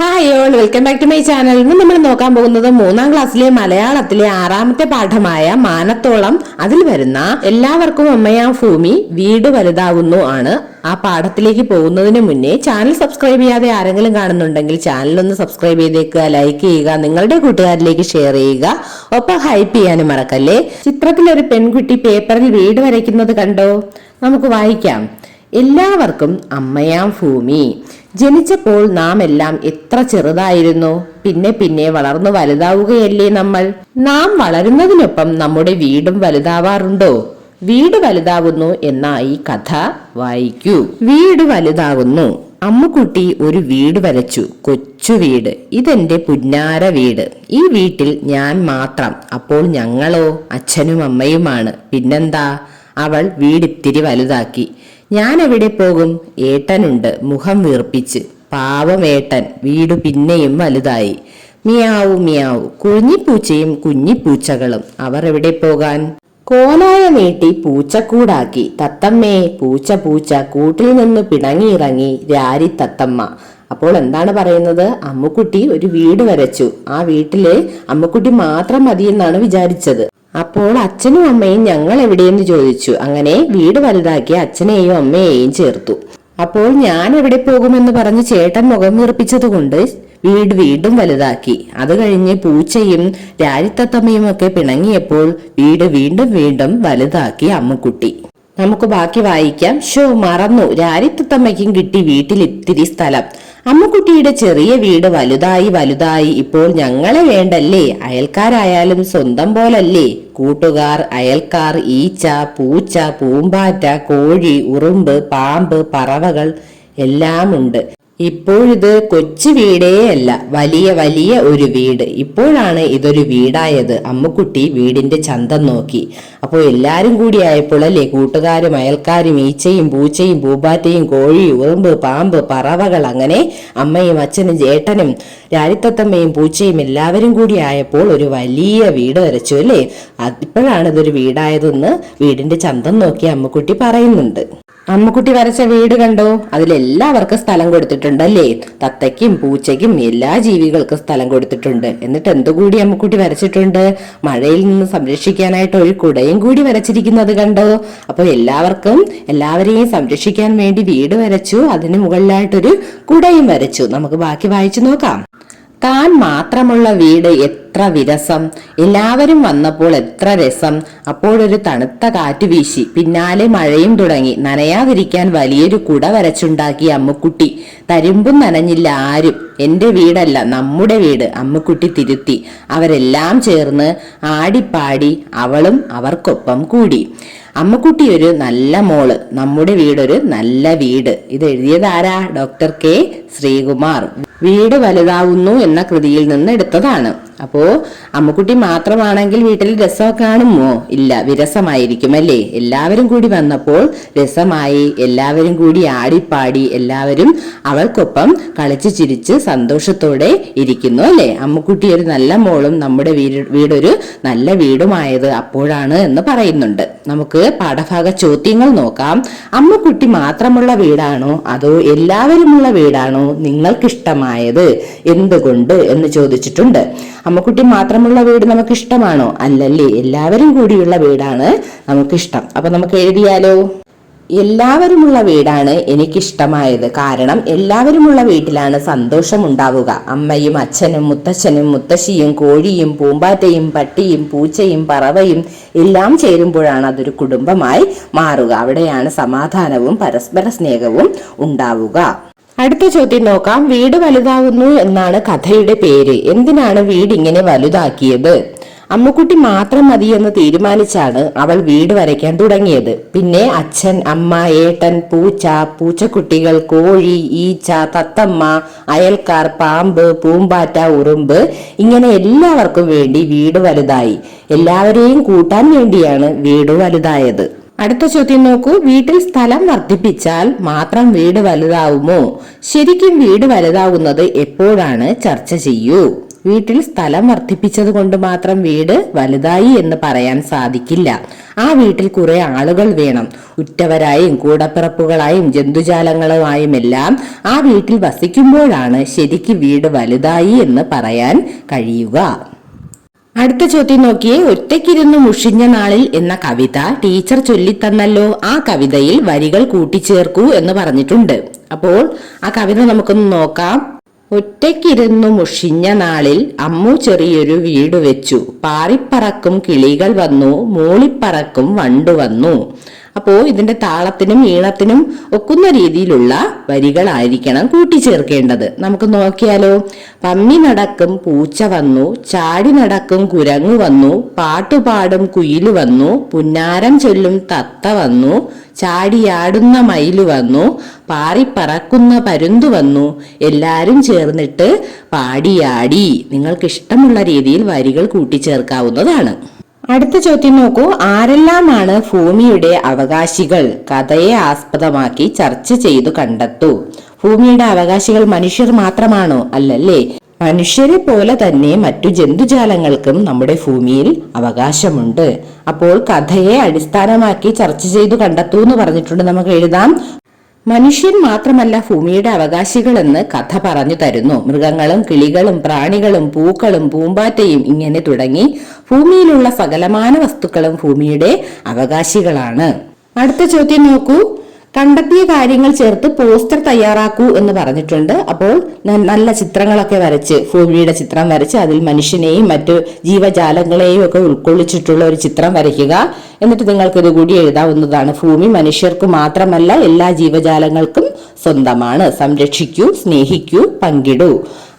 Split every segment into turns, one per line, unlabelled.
Hi all welcome back to my channel ഇന്ന് നമ്മൾ നോക്കാൻ പോകുന്നത് മൂന്നാം ക്ലാസ്സിലെ മലയാളത്തിലെ ആറാമത്തെ പാഠമായ മാനത്തോളം. അതിൽ വരുന്ന എല്ലാവർക്കും അമ്മയാം ഭൂമി വീട് വലുതാവുന്നു ആണ്. ആ പാഠത്തിലേക്ക് പോകുന്നതിന് മുന്നേ ചാനൽ സബ്സ്ക്രൈബ് ചെയ്യാതെ ആരെങ്കിലും കാണുന്നുണ്ടെങ്കിൽ ചാനൽ ഒന്ന് സബ്സ്ക്രൈബ് ചെയ്തേക്കുക ലൈക്ക് ചെയ്യുക നിങ്ങളുടെ കൂട്ടുകാരിലേക്ക് ഷെയർ ചെയ്യുക. ഒപ്പം ഹൈപ്പ് ചെയ്യാനും മറക്കല്ലേ? ചിത്രത്തിൽ ഒരു പെൺകുട്ടി പേപ്പറിൽ വീട് വരയ്ക്കുന്നത് കണ്ടോ? നമുക്ക് വായിക്കാം. എല്ലാവർക്കും അമ്മയാം ഭൂമി. ജനിച്ചപ്പോൾ നാം എല്ലാം എത്ര ചെറുതായിരുന്നു. പിന്നെ പിന്നെ വളർന്നു വലുതാവുകയല്ലേ നമ്മൾ. നാം വളരുന്നതിനൊപ്പം നമ്മുടെ വീടും വലുതാവാറുണ്ടോ? വീട് വലുതാവുന്നു എന്ന ഈ കഥ വായിക്കൂ. വീട് വലുതാകുന്നു അമ്മുക്കുട്ടി ഒരു വീട് വരച്ചു. കൊച്ചു വീട്. ഇതെന്റെ പുന്നാര വീട്. ഈ വീട്ടിൽ ഞാൻ മാത്രം. അപ്പോൾ ഞങ്ങളോ അച്ഛനും അമ്മയുമാണ്. പിന്നെന്താ? അവൾ വീടിത്തിരി വലുതാക്കി. ഞാൻ എവിടെ പോകും? ഏട്ടനുണ്ട്. മുഖം വീർപ്പിച്ച്. പാവം ഏട്ടൻ. വീട് പിന്നെയും വലുതായി. Meow meow. കുഞ്ഞിപ്പൂച്ചയും കുഞ്ഞിപ്പൂച്ചകളും. അവർ എവിടെ പോകാൻ? കോലായ നീട്ടി പൂച്ചക്കൂടാക്കി. തത്തമ്മേ പൂച്ച പൂച്ച. കൂട്ടിൽ നിന്ന് പിണങ്ങിയിറങ്ങി രാരി തത്തമ്മ. അപ്പോൾ എന്താണ് പറയുന്നത്? അമ്മുക്കുട്ടി ഒരു വീട് വരച്ചു. ആ വീട്ടിൽ അമ്മുക്കുട്ടി മാത്രം മതിയെന്നാണ് വിചാരിച്ചത്. അപ്പോൾ അച്ഛനും അമ്മയും ഞങ്ങൾ എവിടെയെന്ന് ചോദിച്ചു. അങ്ങനെ വീട് വലുതാക്കി അച്ഛനെയും അമ്മയെയും ചേർത്തു. അപ്പോൾ ഞാൻ എവിടെ പോകുമെന്ന് പറഞ്ഞ് ചേട്ടൻ മുഖം നിർപ്പിച്ചതുകൊണ്ട് വീട് വീണ്ടും വലുതാക്കി. അത് കഴിഞ്ഞ് പൂച്ചയും രാജിത്തത്തമ്മയും ഒക്കെ പിണങ്ങിയപ്പോൾ വീട് വീണ്ടും വീണ്ടും വലുതാക്കി അമ്മക്കുട്ടി. നമുക്ക് ബാക്കി വായിക്കാം. ഷോ മറന്നു. രാരിത്തത്തമ്മയ്ക്കും കിട്ടി വീട്ടിൽ ഇത്തിരി സ്ഥലം. അമ്മുക്കുട്ടിയുടെ ചെറിയ വീട് വലുതായി വലുതായി ഇപ്പോൾ ഞങ്ങളെ വേണ്ടല്ലേ? അയൽക്കാരായാലും സ്വന്തം പോലല്ലേ? കൂട്ടുകാർ അയൽക്കാർ ഈച്ച പൂച്ച പൂമ്പാറ്റ കോഴി ഉറുമ്പ് പാമ്പ് പറവകൾ എല്ലാം ഉണ്ട് ഇപ്പോഴിത് കൊച്ചു വീടേ അല്ല. വലിയ വലിയ ഒരു വീട്. ഇപ്പോഴാണ് ഇതൊരു വീടായത്. അമ്മുക്കുട്ടി വീടിന്റെ ചന്തം നോക്കി. അപ്പോൾ എല്ലാരും കൂടി ആയപ്പോൾ അല്ലേ കൂട്ടുകാരും അയൽക്കാരും ഈച്ചയും പൂച്ചയും പൂമ്പാറ്റയും കോഴി ഉറുമ്പ് പാമ്പ് പറവകൾ അങ്ങനെ അമ്മയും അച്ഛനും ചേട്ടനും രാരിത്തത്തമ്മയും പൂച്ചയും എല്ലാവരും കൂടി ആയപ്പോൾ ഒരു വലിയ വീട് വരച്ചു അല്ലേ? ഇപ്പോഴാണ് ഇതൊരു വീടായതെന്ന് വീടിന്റെ ചന്തം നോക്കി അമ്മുക്കുട്ടി പറയുന്നുണ്ട്. അമ്മുക്കുട്ടി വരച്ച വീട് കണ്ടോ? അതിലെല്ലാവർക്കും സ്ഥലം കൊടുത്തിട്ടുണ്ട് അല്ലേ തത്തയ്ക്കും പൂച്ചയ്ക്കും എല്ലാ ജീവികൾക്കും സ്ഥലം കൊടുത്തിട്ടുണ്ട്. എന്നിട്ട് എന്തുകൂടി അമ്മക്കുട്ടി വരച്ചിട്ടുണ്ട്? മഴയിൽ നിന്ന് സംരക്ഷിക്കാനായിട്ട് ഒരു കുടയും കൂടി വരച്ചിരിക്കുന്നത് കണ്ടോ? അപ്പോൾ എല്ലാവർക്കും എല്ലാവരെയും സംരക്ഷിക്കാൻ വേണ്ടി വീട് വരച്ചു. അതിന് മുകളിലായിട്ടൊരു കുടയും വരച്ചു. നമുക്ക് ബാക്കി വായിച്ചു നോക്കാം. താൻ മാത്രമുള്ള വീട് എത്ര വിരസം. എല്ലാവരും വന്നപ്പോൾ എത്ര രസം. അപ്പോഴൊരു തണുത്ത കാറ്റ് വീശി. പിന്നാലെ മഴയും തുടങ്ങി. നനയാതിരിക്കാൻ വലിയൊരു കുട വരച്ചുണ്ടാക്കി അമ്മുക്കുട്ടി. തരുമ്പും നനഞ്ഞില്ല ആരും. എന്റെ വീടല്ല നമ്മുടെ വീട് അമ്മുക്കുട്ടി തിരുത്തി. അവരെല്ലാം ചേർന്ന് ആടിപ്പാടി അവളും അവർക്കൊപ്പം കൂടി. അമ്മക്കുട്ടി ഒരു നല്ല മോൾ. നമ്മുടെ വീടൊരു നല്ല വീട്. ഇത് എഴുതിയത് ആരാ? Doctor K Sreekumar. വീട് വലുതാവുന്നു എന്ന കൃതിയിൽ നിന്ന് എടുത്തതാണ്. അപ്പോ അമ്മുക്കുട്ടി മാത്രമാണെങ്കിൽ വീട്ടിൽ രസം കാണുമോ ഇല്ല വിരസമായിരിക്കും അല്ലേ എല്ലാവരും കൂടി വന്നപ്പോൾ രസമായി. എല്ലാവരും കൂടി ആടിപ്പാടി. എല്ലാവരും അവൾക്കൊപ്പം കളിച്ചു ചിരിച്ച് സന്തോഷത്തോടെ ഇരിക്കുന്നു അല്ലേ? അമ്മുക്കുട്ടി ഒരു നല്ല മോളും നമ്മുടെ വീട് വീടൊരു നല്ല വീടുമായത് അപ്പോഴാണ് എന്ന് പറയുന്നുണ്ട്. നമുക്ക് പാഠഭാഗ ചോദ്യങ്ങൾ നോക്കാം. അമ്മുക്കുട്ടി മാത്രമുള്ള വീടാണോ? അതോ എല്ലാവരുമുള്ള വീടാണോ നിങ്ങൾക്കിഷ്ടമായത്? എന്തുകൊണ്ട്? എന്ന് ചോദിച്ചിട്ടുണ്ട്. അമ്മക്കുട്ടി മാത്രമുള്ള വീട് നമുക്ക് ഇഷ്ടമാണോ അല്ലല്ലേ എല്ലാവരും കൂടിയുള്ള വീടാണ് നമുക്കിഷ്ടം. അപ്പൊ നമുക്ക് എഴുതിയാലോ എല്ലാവരുമുള്ള വീടാണ് എനിക്കിഷ്ടമായത്. കാരണം എല്ലാവരുമുള്ള വീട്ടിലാണ് സന്തോഷം ഉണ്ടാവുക അമ്മയും അച്ഛനും മുത്തച്ഛനും മുത്തശ്ശിയും കോഴിയും പൂമ്പാറ്റയും പട്ടിയും പൂച്ചയും പറവയും എല്ലാം ചേരുമ്പോഴാണ് അതൊരു കുടുംബമായി മാറുക. അവിടെയാണ് സമാധാനവും പരസ്പര സ്നേഹവും ഉണ്ടാവുക. അടുത്ത ചോദ്യം നോക്കാം. വീട് വലുതാവുന്നു എന്നാണ് കഥയുടെ പേര്. എന്തിനാണ് വീട് ഇങ്ങനെ വലുതാക്കിയത്? അമ്മുക്കുട്ടി മാത്രം മതി എന്ന് തീരുമാനിച്ചാണ് അവൾ വീട് വരയ്ക്കാൻ തുടങ്ങിയത്. പിന്നെ അച്ഛൻ അമ്മ ഏട്ടൻ പൂച്ച പൂച്ചക്കുട്ടികൾ കോഴി ഈച്ച തത്തമ്മ അയൽക്കാർ പാമ്പ് പൂമ്പാറ്റ ഉറുമ്പ് ഇങ്ങനെ എല്ലാവർക്കും വേണ്ടി വീട് വലുതായി. എല്ലാവരെയും കൂട്ടാൻ വേണ്ടിയാണ് വീട് വലുതായത്. അടുത്ത ചോദ്യം നോക്കൂ. വീട്ടിൽ സ്ഥലം വർദ്ധിപ്പിച്ചാൽ മാത്രം വീട് വലുതാവുമോ? ശരിക്കും വീട് വലുതാവുന്നത് എപ്പോഴാണ്? ചർച്ച ചെയ്യൂ. വീട്ടിൽ സ്ഥലം വർദ്ധിപ്പിച്ചത് കൊണ്ട് മാത്രം വീട് വലുതായി എന്ന് പറയാൻ സാധിക്കില്ല. ആ വീട്ടിൽ കുറെ ആളുകൾ വേണം. ഉറ്റവരായും കൂടപ്പിറപ്പുകളായും ജന്തുജാലങ്ങളുമായും എല്ലാം ആ വീട്ടിൽ വസിക്കുമ്പോഴാണ് ശരിക്ക് വീട് വലുതായി എന്ന് പറയാൻ കഴിയുക. അടുത്ത ചോദ്യം നോക്കിയേ ഒറ്റയ്ക്കിരുന്ന് മുഷിഞ്ഞ നാളിൽ എന്ന കവിത ടീച്ചർ ചൊല്ലിത്തന്നല്ലോ ആ കവിതയിൽ വരികൾ കൂട്ടിച്ചേർക്കൂ എന്ന് പറഞ്ഞിട്ടുണ്ട്. അപ്പോൾ ആ കവിത നമുക്കൊന്ന് നോക്കാം. ഒറ്റയ്ക്കിരുന്നു മുഷിഞ്ഞ നാളിൽ അമ്മു ചെറിയൊരു വീട് വെച്ചു. പാറിപ്പറക്കും കിളികൾ വന്നു മൂളിപ്പറക്കും വണ്ടു വന്നു. അപ്പോ ഇതിന്റെ താളത്തിനും ഈണത്തിനും ഒക്കുന്ന രീതിയിലുള്ള വരികളായിരിക്കണം കൂട്ടിച്ചേർക്കേണ്ടത്. നമുക്ക് നോക്കിയാലോ പമ്മി നടക്കും പൂച്ച വന്നു ചാടി നടക്കും കുരങ്ങു വന്നു പാട്ടുപാടും കുയിൽ വന്നു പുന്നാരം ചൊല്ലും തത്ത വന്നു ചാടിയാടുന്ന മയിൽ വന്നു പാറിപ്പറക്കുന്ന പരുന്തു വന്നു എല്ലാരും ചേർന്നിട്ട് പാടിയാടി. നിങ്ങൾക്ക് ഇഷ്ടമുള്ള രീതിയിൽ വരികൾ കൂട്ടിച്ചേർക്കാവുന്നതാണ്. അടുത്ത ചോദ്യം നോക്കൂ. ആരെല്ലാമാണ് ഭൂമിയുടെ അവകാശികൾ? കഥയെ ആസ്പദമാക്കി ചർച്ച ചെയ്തു കണ്ടെത്തൂ. ഭൂമിയുടെ അവകാശികൾ മനുഷ്യർ മാത്രമാണോ? അല്ലല്ലേ? മനുഷ്യരെ പോലെ തന്നെ മറ്റു ജന്തുജാലങ്ങൾക്കും നമ്മുടെ ഭൂമിയിൽ അവകാശമുണ്ട്. അപ്പോൾ കഥയെ അടിസ്ഥാനമാക്കി ചർച്ച ചെയ്തു കണ്ടെത്തൂ എന്ന് പറഞ്ഞിട്ടുണ്ട്. നമുക്ക് എഴുതാം. മനുഷ്യൻ മാത്രമല്ല ഭൂമിയുടെ അവകാശികളെന്ന് കഥ പറഞ്ഞു തരുന്നു. മൃഗങ്ങളും കിളികളും പ്രാണികളും പൂക്കളും പൂമ്പാറ്റയും ഇങ്ങനെ തുടങ്ങി ഭൂമിയിലുള്ള സകലമാന വസ്തുക്കളും ഭൂമിയുടെ അവകാശികളാണ്. അടുത്ത ചോദ്യം നോക്കൂ. കണ്ടെത്തിയ കാര്യങ്ങൾ ചേർത്ത് പോസ്റ്റർ തയ്യാറാക്കൂ എന്ന് പറഞ്ഞിട്ടുണ്ട്. അപ്പോൾ നല്ല ചിത്രങ്ങളൊക്കെ വരച്ച് ഭൂമിയുടെ ചിത്രം വരച്ച് അതിൽ മനുഷ്യനെയും മറ്റു ജീവജാലങ്ങളെയും ഒക്കെ ഉൾക്കൊള്ളിച്ചിട്ടുള്ള ഒരു ചിത്രം വരയ്ക്കുക. എന്നിട്ട് നിങ്ങൾക്കിത് കൂടി എഴുതാവുന്നതാണ്. ഭൂമി മനുഷ്യർക്ക് മാത്രമല്ല എല്ലാ ജീവജാലങ്ങൾക്കും സ്വന്തമാണ്. സംരക്ഷിക്കൂ സ്നേഹിക്കൂ പങ്കിടൂ.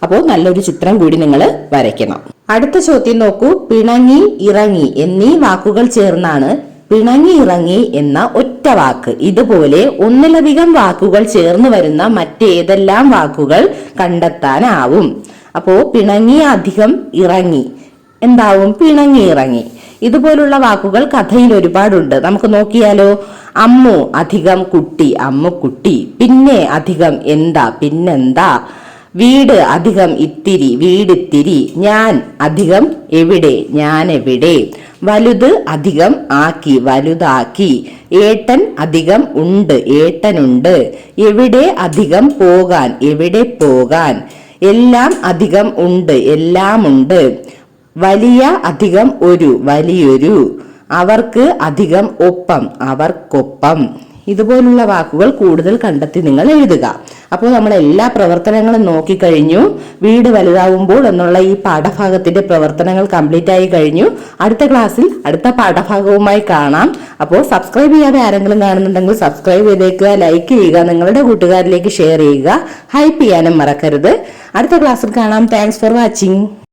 അപ്പോൾ നല്ലൊരു ചിത്രം കൂടി നിങ്ങൾ വരയ്ക്കണം. അടുത്ത ചോദ്യം നോക്കൂ. പിണങ്ങി ഇറങ്ങി എന്നീ വാക്കുകൾ ചേർന്നാണ് പിണങ്ങി ഇറങ്ങി എന്ന ഒറ്റ വാക്ക്. ഇതുപോലെ ഒന്നിലധികം വാക്കുകൾ ചേർന്ന് വരുന്ന മറ്റേതെല്ലാം വാക്കുകൾ കണ്ടെത്താനാവും. അപ്പോ പിണങ്ങി അധികം ഇറങ്ങി. എന്താവും? പിണങ്ങി ഇറങ്ങി. ഇതുപോലുള്ള വാക്കുകൾ കഥയിൽ ഒരുപാടുണ്ട്. നമുക്ക് നോക്കിയാലോ അമ്മു അധികം കുട്ടി അമ്മു കുട്ടി പിന്നെ അധികം എന്താ പിന്നെന്താ വീട് അധികം ഇത്തിരി വീടിത്തിരി ഞാൻ അധികം എവിടെ ഞാൻ എവിടെ? വലുത് അധികം ആക്കി വലുതാക്കി. ഏട്ടൻ അധികം ഉണ്ട് ഏട്ടനുണ്ട് എവിടെ അധികം പോകാൻ എവിടെ പോകാൻ? എല്ലാം അധികം ഉണ്ട് എല്ലാം ഉണ്ട്. വലിയ അധികം ഒരു വലിയൊരു. അവർക്ക് അധികം ഒപ്പം അവർക്കൊപ്പം. ഇതുപോലുള്ള വാക്കുകൾ കൂടുതൽ കണ്ടെത്തി നിങ്ങൾ എഴുതുക. അപ്പോൾ നമ്മൾ എല്ലാ പ്രവർത്തനങ്ങളും നോക്കിക്കഴിഞ്ഞു. വീട് വലുതാവുമ്പോൾ എന്നുള്ള ഈ പാഠഭാഗത്തിന്റെ പ്രവർത്തനങ്ങൾ കംപ്ലീറ്റ് ആയി കഴിഞ്ഞു. അടുത്ത ക്ലാസ്സിൽ അടുത്ത പാഠഭാഗവുമായി കാണാം. അപ്പോൾ സബ്സ്ക്രൈബ് ചെയ്യാതെ ആരെങ്കിലും കാണുന്നുണ്ടെങ്കിൽ സബ്സ്ക്രൈബ് ചെയ്തേക്കുക ലൈക്ക് ചെയ്യുക നിങ്ങളുടെ കൂട്ടുകാരിലേക്ക് ഷെയർ ചെയ്യുക. ഹൈപ്പ് ചെയ്യാനും മറക്കരുത്. അടുത്ത ക്ലാസ്സിൽ കാണാം. Thanks for watching